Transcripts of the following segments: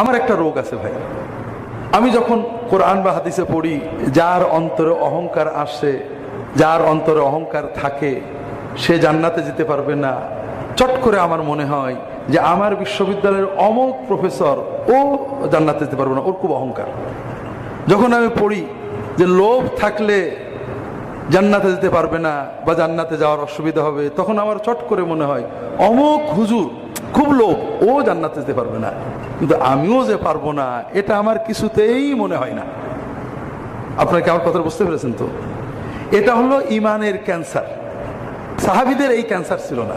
আমার একটা রোগ আছে ভাই। আমি যখন কোরআন বা হাদিসে পড়ি, যার অন্তরে অহংকার আসে, যার অন্তরে অহংকার থাকে, সে জান্নাতে যেতে পারবে না। চট করে আমার মনে হয় যে আমার বিশ্ববিদ্যালয়ের অমুক প্রফেসর ও জান্নাতে যেতে পারবে না, ওর খুব অহংকার। যখন আমি পড়ি যে লোভ থাকলে জান্নাতে যেতে পারবে না বা জান্নাতে যাওয়ার অসুবিধা হবে, তখন আমার চট করে মনে হয়, অমুক হুজুর খুব লোভ, ও জান্নাতে যেতে পারবে না। কিন্তু আমিও যে পারব না, এটা আমার কিছুতেই মনে হয় না। আপনাকে আমার কথা বুঝতে পেরেছেন তো? এটা হলো ইমানের ক্যান্সার। সাহাবিদের এই ক্যান্সার ছিল না।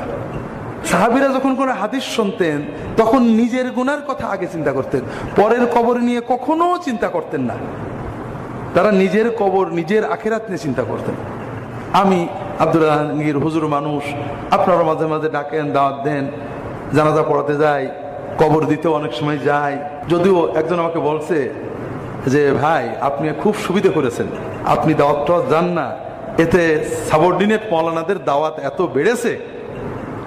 সাহাবিরা যখন কোনো হাদিস শুনতেন, তখন নিজের গুনার কথা আগে চিন্তা করতেন। পরের কবর নিয়ে কখনো চিন্তা করতেন না। তারা নিজের কবর, নিজের আখেরাত নিয়ে চিন্তা করতেন। আমি আব্দুল আলমগীর হুজুর মানুষ, আপনারা মাঝে মাঝে ডাকেন, দাওয়াত দেন। জানাজা পড়াতে যাই কবর দিতেও অনেক সময় যাই যদিও একজন আমাকে বলছে যে, ভাই, আপনি খুব সুবিধা করেছেন। আপনি দাওয়াত টাওয়াত যান না। এতে সাবঅর্ডিনেট মৌলানাদের দাওয়াত এত বেড়েছে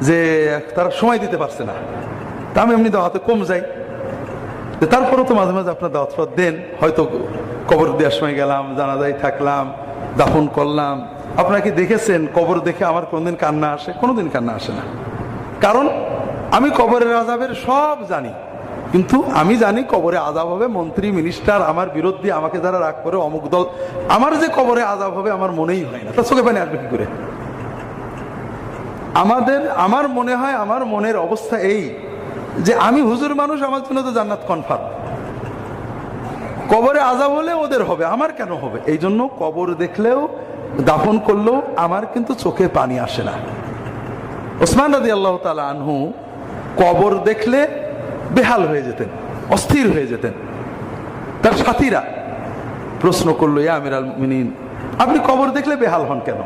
যে তারা সময় দিতে পারছে না। তা আমি এমনি দাওয়াতে কম যাই। তারপরেও তো মাঝে মাঝে আপনার দাওয়াত ফাওয়াত দেন। হয়তো কবর দেওয়ার সময় গেলাম জানাজাই থাকলাম, দাফন করলাম। আপনারা কি দেখেছেন? কবর দেখে আমার কোনোদিন কান্না আসে? কোনোদিন কান্না আসে না। কারণ আমি কবরের আজাবের সব জানি। কিন্তু আমি জানি কবরে আজাব হবে মন্ত্রী মিনিস্টার আমার বিরুদ্ধে আমাকে যারা রাগ করে, অমুক দল, আমার যে কবরে আজাব হবে আমার মনেই হয় না। তা চোখে পানি আসবে কি করে? আমাদের, আমার মনে হয়, আমার মনের অবস্থা এই যে আমি হুজুর মানুষ, আমার জন্য তো জান্নাত কনফার্ম কবরে আজাব হলে ওদের হবে, আমার কেন হবে? এই জন্য কবর দেখলেও, দাফন করলেও আমার কিন্তু চোখে পানি আসে না। ওসমান রাজি আল্লাহ তালা আনহু কবর দেখলে বেহাল হয়ে যেতেন, অস্থির হয়ে যেতেন। তার সাথীরা প্রশ্ন করল, ইয়া আমির আল মিনিন আপনি কবর দেখলে বেহাল হন কেন?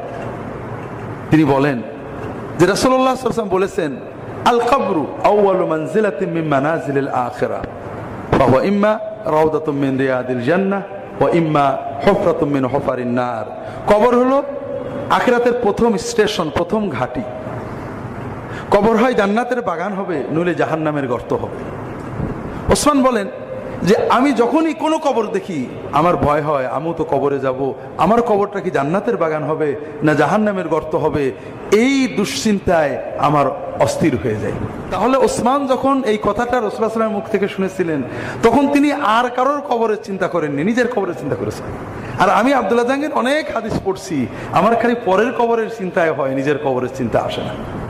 তিনি বলেন যে আলাইহি ওয়াসাল্লাম বলেছেন, আল কবরু আউয়ালু মানজিলাতিন মিন মানাজিলিল আখিরা, ফাহুয়া ইম্মা রাউদাতুম মিন রিয়াদিল জান্নাহ ওয়া ইম্মা হুফরাতুম মিন হুফারিন নার। কবর হলো আখিরাতের প্রথম স্টেশন, প্রথম ঘাঁটি। কবর হয় জান্নাতের বাগান হবে, নইলে জাহান্নামের গর্ত হবে। ওসমান বলেন যে, আমি যখনই কোনো কবর দেখি, আমার ভয় হয়, আমিও তো কবরে যাব। আমার কবরটা কি জান্নাতের বাগান হবে, না জাহান্নামের গর্ত হবে? এই দুশ্চিন্তায় আমার অস্থির হয়ে যায়। তাহলে ওসমান যখন এই কথাটা রসুলামের মুখ থেকে শুনেছিলেন, তখন তিনি আর কারোর কবরের চিন্তা করেননি, নিজের কবরের চিন্তা করেছেন। আর আমি আবদুল্লাহ জাহাঙ্গীর অনেক হাদিস পড়ছি, আমার খালি পরের কবরের চিন্তায় হয়, নিজের কবরের চিন্তা আসে না।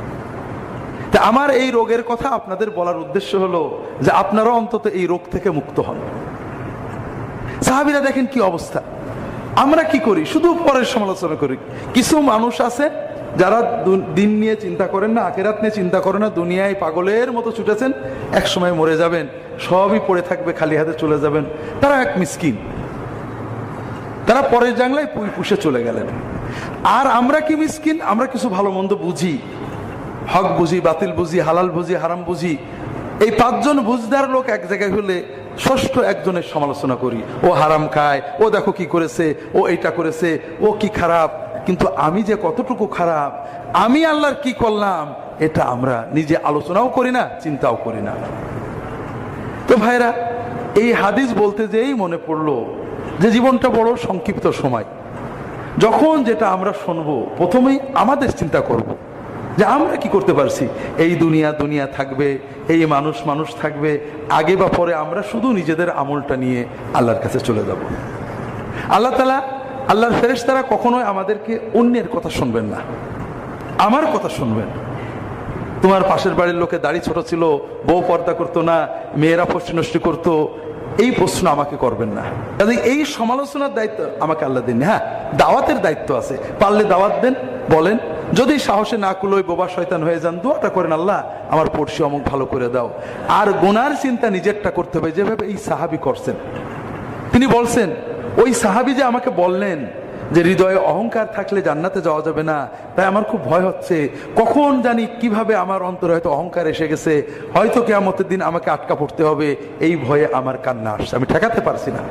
তা আমার এই রোগের কথা আপনাদের বলার উদ্দেশ্য হলো যে আপনারা অন্তত এই রোগ থেকে মুক্ত হন। সাহাবিরা দেখেন কি অবস্থা। আমরা কি করি? শুধু পরের সমালোচনা করি। কিছু মানুষ আছে যারা দিন নিয়ে চিন্তা করেন না, আখেরাত নিয়ে চিন্তা করেন না, দুনিয়ায় পাগলের মতো ছুটেছেন এক সময় মরে যাবেন, সবই পড়ে থাকবে, খালি হাতে চলে যাবেন। তারা এক মিসকিন। তারা পরের জাংলায় পুই পুষে চলে গেলেন। আর আমরা কি মিসকিন? আমরা কিছু ভালো মন্দ বুঝি। হক বুঝি, বাতিল বুঝি, হালাল বুঝি, হারাম বুঝি, এই পাঁচজন বুঝদার লোক এক জায়গায় হলে ষষ্ঠ একজনের সমালোচনা করি। ও হারাম খায়, ও দেখো কি করেছে, ও এইটা করেছে, ও কি খারাপ, কিন্তু আমি যে কতটুকু খারাপ, আমি আল্লাহর কি করলাম, এটা আমরা নিজে আলোচনাও করি না, চিন্তাও করি না। তো ভাইরা, এই হাদিস বলতে যেই মনে পড়ল যে জীবনটা বড় সংক্ষিপ্ত সময়। যখন যেটা আমরা শুনব, প্রথমেই আমাদের চিন্তা করব। যে আমরা কি করতে পারছি? এই দুনিয়া দুনিয়া থাকবে, এই মানুষ মানুষ থাকবে, আগে বা পরে আমরা শুধু নিজেদের আমলটা নিয়ে আল্লাহর কাছে চলে যাব। আল্লাহ তালা আল্লাহর ফেরেশতারা কখনোই আমাদেরকে অন্যের কথা শুনবেন না। আমার কথা শুনবেন। তোমার পাশের বাড়ির লোকে দাড়ি ছোট ছিল, বউ পর্দা করতো না, মেয়েরা পশ্চিম নষ্টি করতো, এই প্রশ্ন আমাকে করবেন না। কাজে এই সমালোচনার দায়িত্ব আমাকে আল্লাহ দিন হ্যাঁ দাওয়াতের দায়িত্ব আছে। পারলে দাওয়াত দেন, বলেন যদি সাহসে না কুলোই বোবা শয়তান হয়ে যান, দোয়াটা করেন, আল্লাহ, আমার পড়শি অমুক ভালো করে দাও। আর গোনার চিন্তা নিজেরটা করতে হবে, যেভাবে এই সাহাবি করছেন। তিনি বলছেন, ওই সাহাবি যে আমাকে বললেন যে হৃদয়ে অহংকার থাকলে জান্নাতে যাওয়া যাবে না, তাই আমার খুব ভয় হচ্ছে। কখন জানি কীভাবে আমার অন্তরে হয়তো অহংকার এসে গেছে, হয়তো কেয়ামতের দিন আমাকে আটকা পড়তে হবে, এই ভয়ে আমার কান্না আসছে। আমি ঠেকাতে পারছি না।